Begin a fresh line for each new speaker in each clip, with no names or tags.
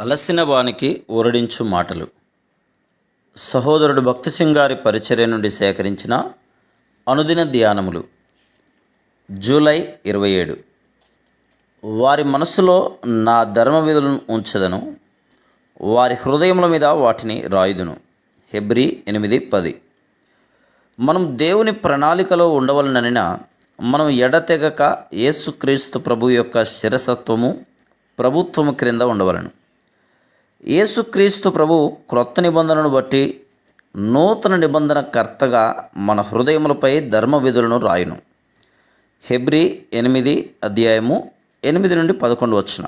అలసిన వానికి ఊరడించు మాటలు. సహోదరుడు భక్తి సింగారి పరిచర్య నుండి సేకరించిన అనుదిన ధ్యానములు. జూలై ఇరవై ఏడు. వారి మనసులో నా ధర్మ విధులను ఉంచదను. వారి హృదయముల మీద వాటిని రాయుదును. హెబ్రి ఎనిమిది పది. మనం దేవుని ప్రణాళికలో ఉండవలననిన మనం ఎడతెగక యేసుక్రీస్తు ప్రభు యొక్క శిరసత్వము ప్రభుత్వము క్రింద ఉండవలను. యేసుక్రీస్తు ప్రభు క్రొత్త నిబంధనను బట్టి నూతన నిబంధన కర్తగా మన హృదయములపై ధర్మ విధులను రాయును. హెబ్రి ఎనిమిది అధ్యాయము ఎనిమిది నుండి పదకొండు వచ్చిన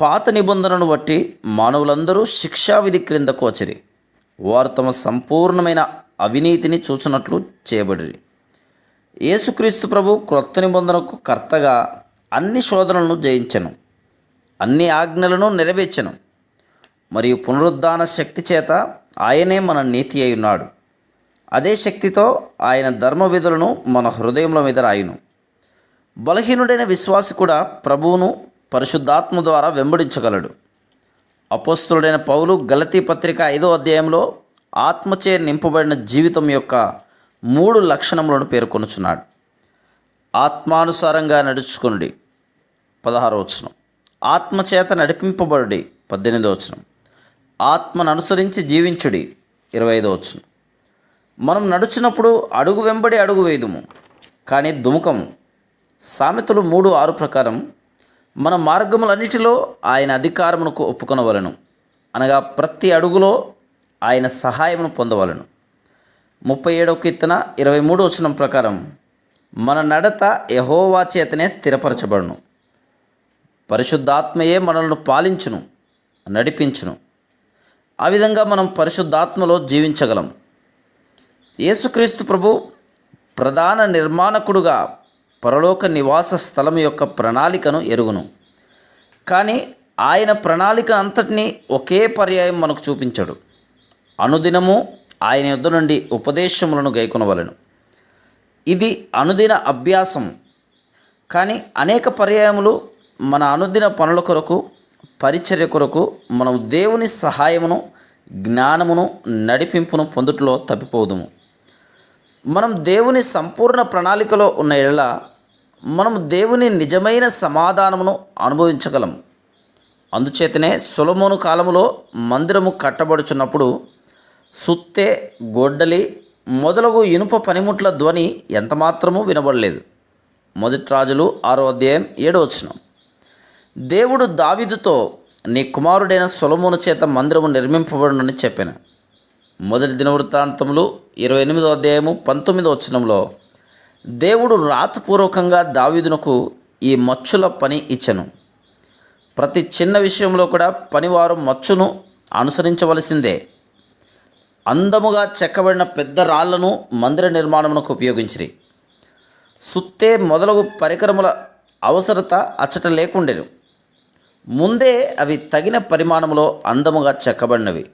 పాత నిబంధనను బట్టి మానవులందరూ శిక్షావిధి క్రిందకు వచ్చిరి వారు తమ సంపూర్ణమైన అవినీతిని చూచినట్లు చేయబడిరి. యేసుక్రీస్తు ప్రభు క్రొత్త నిబంధనకు కర్తగా అన్ని శోధనలను జయించను. అన్ని ఆజ్ఞలను నెరవేర్చెను. మరియు పునరుద్ధాన శక్తి చేత ఆయనే మన నీతి అయి ఉన్నాడు. అదే శక్తితో ఆయన ధర్మ విధులను మన హృదయంలో మీద రాయును. బలహీనుడైన విశ్వాసి కూడా ప్రభువును పరిశుద్ధాత్మ ద్వారా వెంబడించగలడు. అపోస్తులుడైన పౌలు గలతీ పత్రిక ఐదో అధ్యాయంలో ఆత్మచే నింపబడిన జీవితం యొక్క మూడు లక్షణములను పేర్కొనుచున్నాడు. ఆత్మానుసారంగా నడుచుకునుడి. పదహారవచనం ఆత్మచేత నడిపింపబడి పద్దెనిమిదో వచనం. ఆత్మను అనుసరించి జీవించుడి. ఇరవై ఐదో వచనం. మనం నడుచున్నప్పుడు అడుగు వెంబడి అడుగు వేయదుము కానీ దుముకము. సామెతలు మూడు ఆరు ప్రకారం మన మార్గములన్నిటిలో ఆయన అధికారమునకు ఒప్పుకొనవలను. అనగా ప్రతి అడుగులో ఆయన సహాయమును పొందవలను. ముప్పై ఏడవ కీర్తన ఇరవై మూడు వచనం ప్రకారం మన నడత యహోవా చేతనే స్థిరపరచబడును. పరిశుద్ధాత్మయే మనల్ని పాలించును నడిపించును. ఆ విధంగా మనం పరిశుద్ధాత్మలో జీవించగలం. యేసుక్రీస్తు ప్రభు ప్రధాన నిర్మాణకుడుగా పరలోక నివాస స్థలం యొక్క ప్రణాళికను ఎరుగును. కానీ ఆయన ప్రణాళిక అంతటినీ ఒకే పర్యాయం మనకు చూపించాడు. అనుదినము ఆయన యుద్ధ నుండి ఉపదేశములను గైకొనవలను. ఇది అనుదిన అభ్యాసం. కానీ అనేక పర్యాయములు మన అనుదిన పనుల కొరకు పరిచర్య కొరకు మనం దేవుని సహాయమును జ్ఞానమును నడిపింపును పొందుటలో తప్పిపోదుము. మనం దేవుని సంపూర్ణ ప్రణాళికలో ఉన్న ఎడల మనం దేవుని నిజమైన సమాధానమును అనుభవించగలం అందుచేతనే సులమోను కాలములో మందిరము కట్టబడుచున్నప్పుడు సుత్తే గొడ్డలి మొదలగు ఇనుప పనిముట్ల ధ్వని ఎంతమాత్రమూ వినబడలేదు. మొదటి రాజులు ఆరో అధ్యాయం ఏడో వచ్చినాం దేవుడు దావిదుతో నీ కుమారుడైన సొలమోను చేత మందిరము నిర్మింపబడునని చెప్పాను. మొదటి దినవృత్తాంతములు ఇరవై ఎనిమిదో అధ్యాయము పంతొమ్మిదో వచనంలో దేవుడు రాతపూర్వకంగా దావీదునకు ఈ మచ్చుల పని ఇచ్చను. ప్రతి చిన్న విషయంలో కూడా పనివారు మచ్చును అనుసరించవలసిందే. అందముగా చెక్కబడిన పెద్ద రాళ్ళను మందిర నిర్మాణమునకు ఉపయోగించిరి. సుత్తే మొదలగు పరికరముల అవసరత అచ్చట లేకుండెను. ముందే అవి తగిన పరిమాణంలో అందముగా చెక్కబడినవి.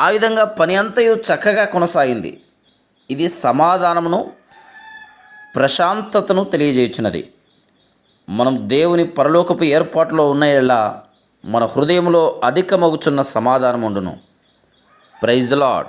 ఆ విధంగా పని అంతయు చక్కగా కొనసాగింది. ఇది సమాధానమును ప్రశాంతతను తెలియజేయుచున్నది. మనం దేవుని పరలోకపు ఏర్పాటులో ఉన్న మన హృదయంలో అధికమగుచున్న సమాధానం ఉండును ప్రైజ్ ద లాడ్